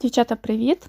Дівчата, привіт!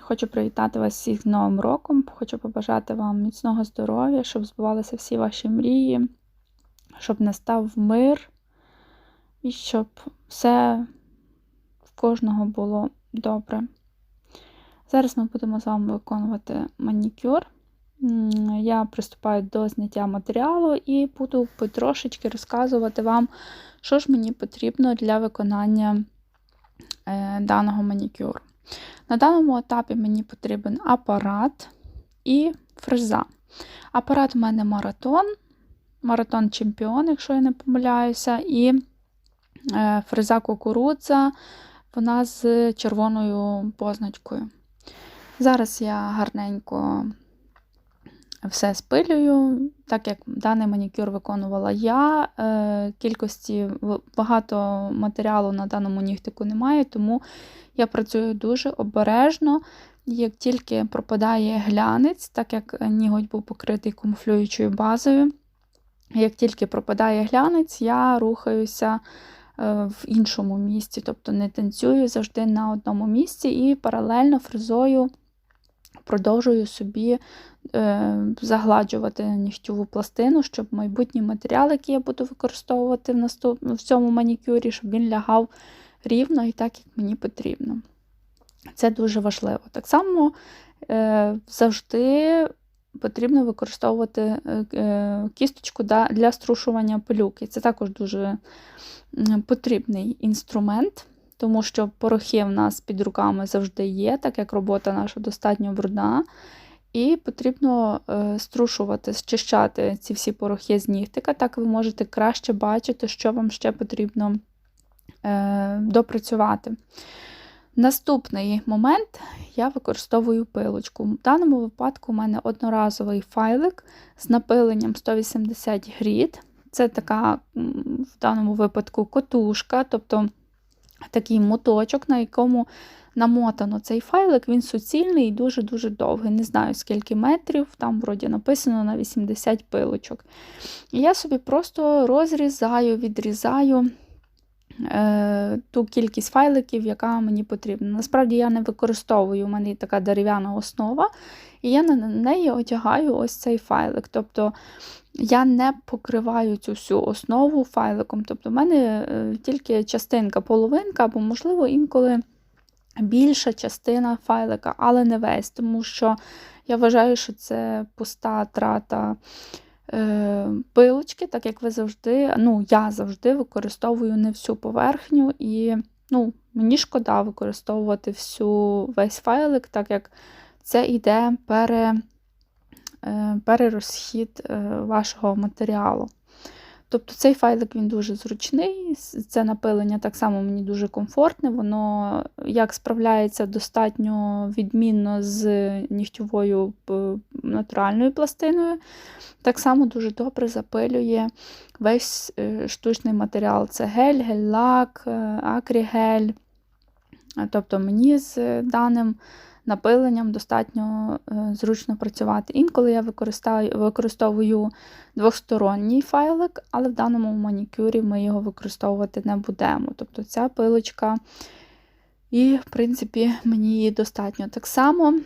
Хочу привітати вас всіх з Новим роком. Хочу побажати вам міцного здоров'я, щоб збувалися всі ваші мрії, щоб настав мир і щоб все в кожного було добре. Зараз ми будемо з вами виконувати манікюр. Я приступаю до зняття матеріалу і буду потрошечки розказувати вам, що ж мені потрібно для виконання е, даного манікюру. На даному етапі мені потрібен апарат і фреза. Апарат у мене маратон, маратон чемпіон, якщо я не помиляюся, і е, фреза кукурудза, вона з червоною позначкою. Зараз я гарненько все спилюю, так як даний манікюр виконувала я. е, Кількості багато матеріалу на даному нігтику немає, тому я працюю дуже обережно. Як тільки пропадає глянець, так як ніготь був покритий камуфлюючою базою, як тільки пропадає глянець, я рухаюся е, в іншому місці, тобто не танцюю завжди на одному місці і паралельно фрезою продовжую собі е, загладжувати нігтьову пластину, щоб майбутній матеріал, який я буду використовувати в, наступ... в цьому манікюрі, щоб він лягав рівно і так, як мені потрібно. Це дуже важливо. Так само е, завжди потрібно використовувати е, е, кісточку для струшування пилюки. Це також дуже потрібний інструмент, тому що порохи в нас під руками завжди є, так як робота наша достатньо брудна. І потрібно е, струшувати, зчищати ці всі порохи з нігтика, так ви можете краще бачити, що вам ще потрібно е, допрацювати. Наступний момент я використовую пилочку. В даному випадку у мене одноразовий файлик з напиленням 180 грід. Це така в даному випадку котушка, тобто такий моточок, на якому намотано цей файлик, він суцільний і дуже-дуже довгий. Не знаю, скільки метрів, там вроді написано на 80 пилочок. І я собі просто розрізаю, відрізаю ту кількість файликів, яка мені потрібна. Насправді я не використовую, у мене є така дерев'яна основа, і я на неї одягаю ось цей файлик. Тобто я не покриваю цю всю основу файликом. Тобто в мене е, тільки частинка, половинка, або, можливо, інколи більша частина файлика, але не весь, тому що я вважаю, що це пуста трата е, пилочки, так як ви завжди, ну, я завжди використовую не всю поверхню, і ну, мені шкода використовувати всю весь файлик, так як це йде пере, е, перерозхід е, вашого матеріалу. Тобто цей файлик він дуже зручний, це напилення так само мені дуже комфортне, воно як справляється достатньо відмінно з нігтьовою натуральною пластиною, так само дуже добре запилює весь е, штучний матеріал. Це гель, гель-лак, е, акрігель. Е, Тобто мені з даним напиленням достатньо е, зручно працювати. Інколи я використовую двосторонній файлик, але в даному манікюрі ми його використовувати не будемо. Тобто ця пилочка, і, в принципі, мені її достатньо. Так само е,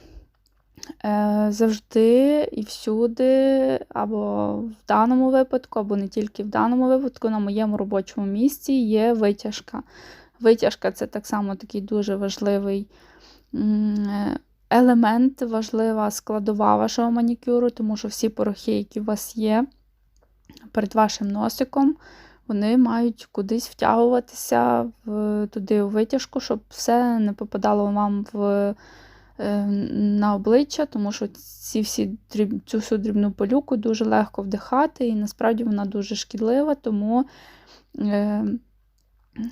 завжди і всюди, або в даному випадку, або не тільки в даному випадку, на моєму робочому місці є витяжка. Витяжка це так само такий дуже важливий е, елемент, важлива складова вашого манікюру, тому що всі порохи, які у вас є перед вашим носиком, вони мають кудись втягуватися в, туди у витяжку, щоб все не попадало вам в, е, на обличчя, тому що ці всі, цю всю дрібну пилюку дуже легко вдихати, і насправді вона дуже шкідлива, тому е,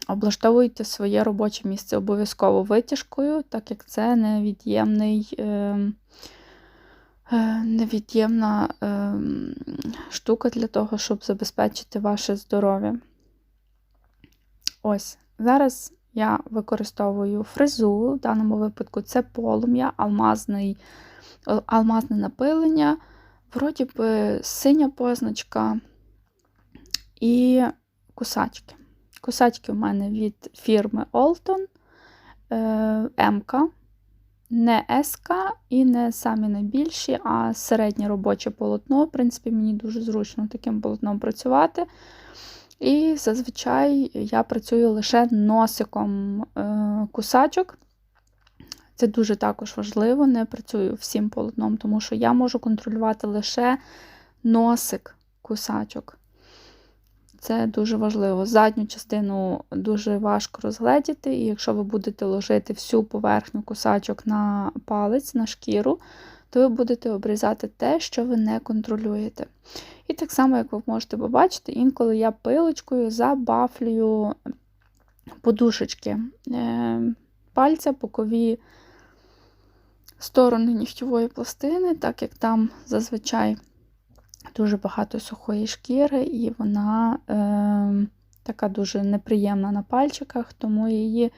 облаштовуйте своє робоче місце обов'язково витяжкою, так як це невід'ємний. Е, е, Невід'ємна е, штука для того, щоб забезпечити ваше здоров'я. Ось, зараз я використовую фрезу, в даному випадку це полум'я, алмазний, алмазне напилення, вроді би синя позначка і кусачки. Кусачки у мене від фірми Олтон. е, МК, не СК і не самі найбільші, а середнє робоче полотно. В принципі, мені дуже зручно таким полотном працювати. І зазвичай я працюю лише носиком е, кусачок. Це дуже також важливо, не працюю всім полотном, тому що я можу контролювати лише носик кусачок. Це дуже важливо. Задню частину дуже важко розгледіти, і якщо ви будете ложити всю поверхню кусачок на палець, на шкіру, то ви будете обрізати те, що ви не контролюєте. І так само, як ви можете побачити, інколи я пилочкою забафлюю подушечки е, пальця, бокові сторони нігтєвої пластини, так як там зазвичай дуже багато сухої шкіри, і вона е, така дуже неприємна на пальчиках, тому її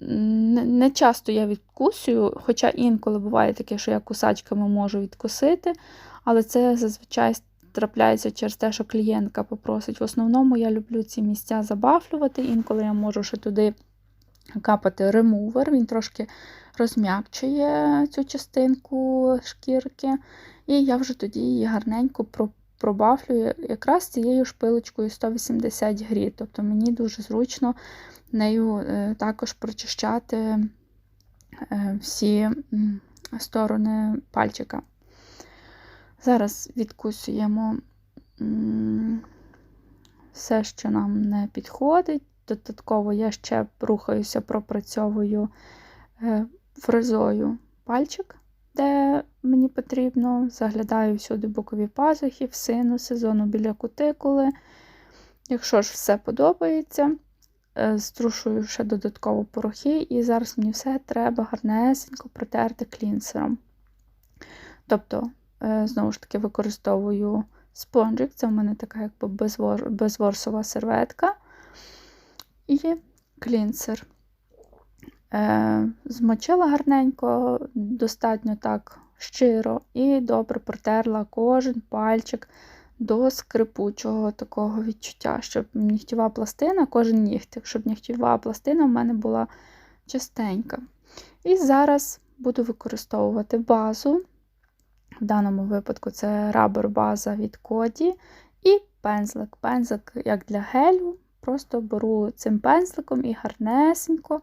не часто я відкусую, хоча інколи буває таке, що я кусачками можу відкусити, але це зазвичай трапляється через те, що клієнтка попросить. В основному я люблю ці місця забафлювати, інколи я можу ще туди капати ремувер, він трошки розм'якчує цю частинку шкірки. І я вже тоді її гарненько пробафлюю якраз цією шпилочкою 180 грі. Тобто мені дуже зручно нею е, також прочищати е, всі сторони пальчика. Зараз відкусуємо все, що нам не підходить. Додатково я ще рухаюся, пропрацьовую е, фрезою пальчик де мені потрібно. Заглядаю всюди бокові пазухи, в синуси, зону біля кутикули. Якщо ж все подобається, е, струшую ще додатково порохи, і зараз мені все треба гарнесенько протерти клінсером. Тобто, е, знову ж таки, використовую спонжик, це в мене така якби безворсова серветка і клінсер. Е, змочила гарненько, достатньо так щиро, і добре протерла кожен пальчик до скрипучого такого відчуття, щоб нігтєва пластина, кожен нігтик, щоб нігтєва пластина в мене була чистенька. І зараз буду використовувати базу. В даному випадку це рабер база від Коді і пензлик. Пензлик, як для гелю, просто беру цим пензликом і гарнесенько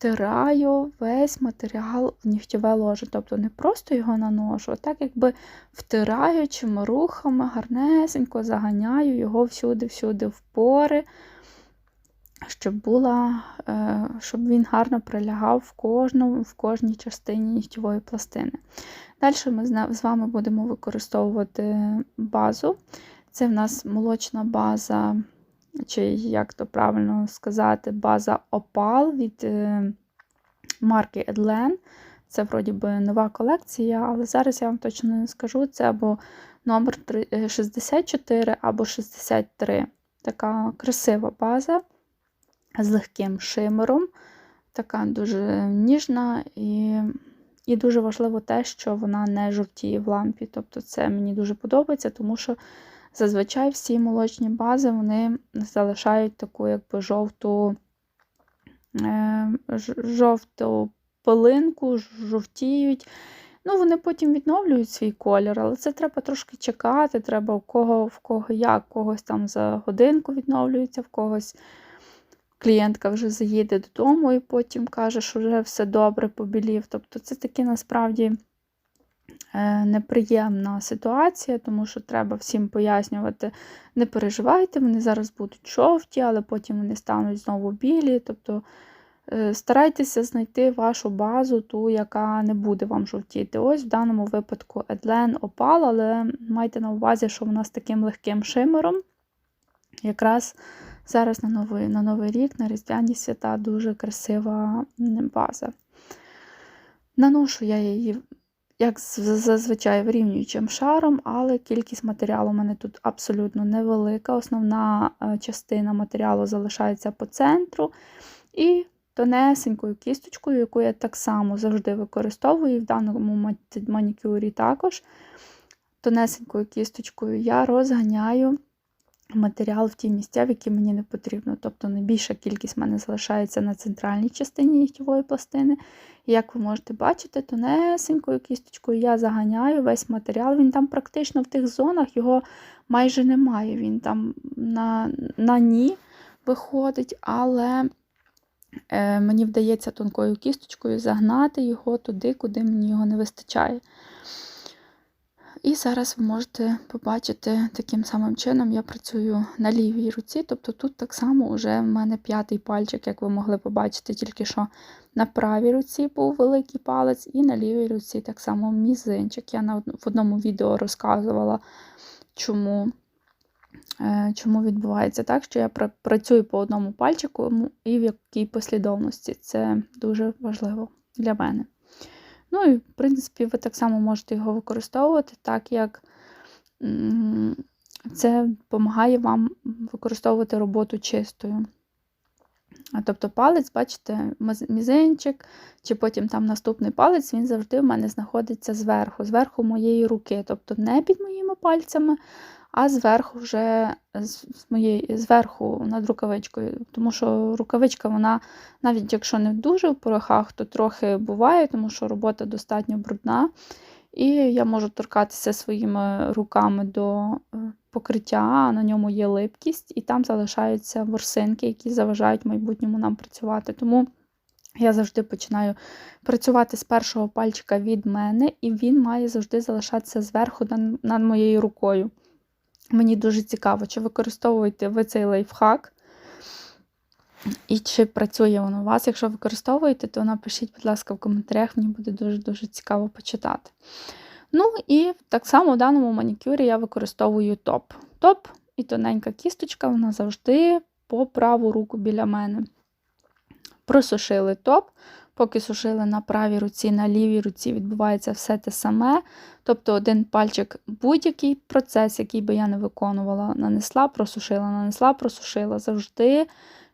втираю весь матеріал в нігтєве ложе. Тобто не просто його наношу, а так якби втираючими рухами, гарнесенько заганяю його всюди-всюди в пори, щоб була, е, щоб він гарно прилягав в кожному, в кожній частині нігтєвої пластини. Далі ми з вами будемо використовувати базу. Це в нас молочна база чи як то правильно сказати, база Opal від е, марки Edlen. Це, вроді би, нова колекція, але зараз я вам точно не скажу, це або номер 64 е, або 63. Така красива база з легким шимером, така дуже ніжна і і дуже важливо те, що вона не жовтіє в лампі. Тобто це мені дуже подобається, тому що Зазвичай всі молочні бази вони залишають таку якби жовту е, жовту пилинку, жовтіють. Ну, Вони потім відновлюють свій колір, але це треба трошки чекати. Треба в кого в кого як, в когось там за годинку відновлюється, в когось клієнтка вже заїде додому і потім каже, що вже все добре побілів. Тобто це такі насправді. Е, неприємна ситуація, тому що треба всім пояснювати, не переживайте, вони зараз будуть жовті, але потім вони стануть знову білі. Тобто е, старайтеся знайти вашу базу, ту, яка не буде вам жовтіти. Ось в даному випадку Едлен опал, але майте на увазі, що вона з таким легким шимером. Якраз зараз на новий, на новий рік, на Різдвяні свята, дуже красива база. Наношу я її як зазвичай вирівнюючим шаром, але кількість матеріалу у мене тут абсолютно невелика. Основна е, частина матеріалу залишається по центру. І тонесенькою кісточкою, яку я так само завжди використовую, і в даному манікюрі також. Тонесенькою кісточкою я розганяю матеріал в ті місця, в які мені не потрібно. Тобто найбільша кількість в мене залишається на центральній частині нігтєвої пластини. І як ви можете бачити, тонесенькою кісточкою я заганяю весь матеріал. Він там практично в тих зонах його майже немає. Він там на, на ні виходить, але е, мені вдається тонкою кісточкою загнати його туди, куди мені його не вистачає. І зараз ви можете побачити таким самим чином, я працюю на лівій руці, тобто тут так само вже в мене п'ятий пальчик, як ви могли побачити, тільки що на правій руці був великий палець, і на лівій руці так само мізинчик. Я в одному відео розказувала, чому е, чому відбувається так, що я працюю по одному пальчику і в якій послідовності. Це дуже важливо для мене. Ну і, в принципі, ви так само можете його використовувати, так як це допомагає вам використовувати роботу чистою. Тобто палець, бачите, мізинчик, чи потім там наступний палець, він завжди в мене знаходиться зверху, зверху моєї руки. Тобто не під моїми пальцями, а зверху вже з моєї, зверху над рукавичкою. Тому що рукавичка, вона, навіть якщо не дуже в порохах, то трохи буває, тому що робота достатньо брудна. І я можу торкатися своїми руками до е, покриття, на ньому є липкість, і там залишаються ворсинки, які заважають майбутньому нам працювати. Тому я завжди починаю працювати з першого пальчика від мене, і він має завжди залишатися зверху над моєю рукою. Мені дуже цікаво, чи використовуєте ви цей лайфхак, і чи працює воно у вас. Якщо використовуєте, то напишіть, будь ласка, в коментарях, мені буде дуже-дуже цікаво почитати. Ну, і так само в даному манікюрі я використовую топ. Топ і тоненька кісточка, вона завжди по праву руку біля мене. Просушили топ, Поки сушили на правій руці, на лівій руці відбувається все те саме. Тобто один пальчик, будь-який процес, який би я не виконувала, нанесла, просушила, нанесла, просушила. Завжди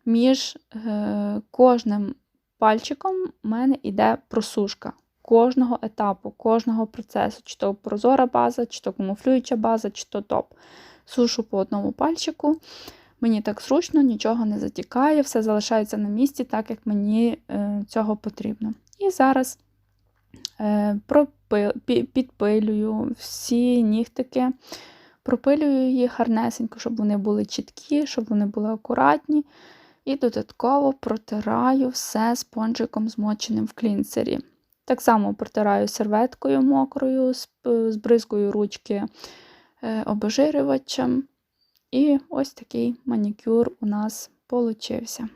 між е, кожним пальчиком у мене йде просушка. Кожного етапу, кожного процесу, чи то прозора база, чи то камуфлююча база, чи то топ. Сушу по одному пальчику. Мені так зручно, нічого не затікає, все залишається на місці, так як мені е, цього потрібно. І зараз е, підпилюю всі нігтики, пропилюю їх гарнесенько, щоб вони були чіткі, щоб вони були акуратні. І додатково протираю все спонжиком змоченим в клінцері. Так само протираю серветкою мокрою, збризкою ручки е, обезжирювачем. І ось такий манікюр у нас получився.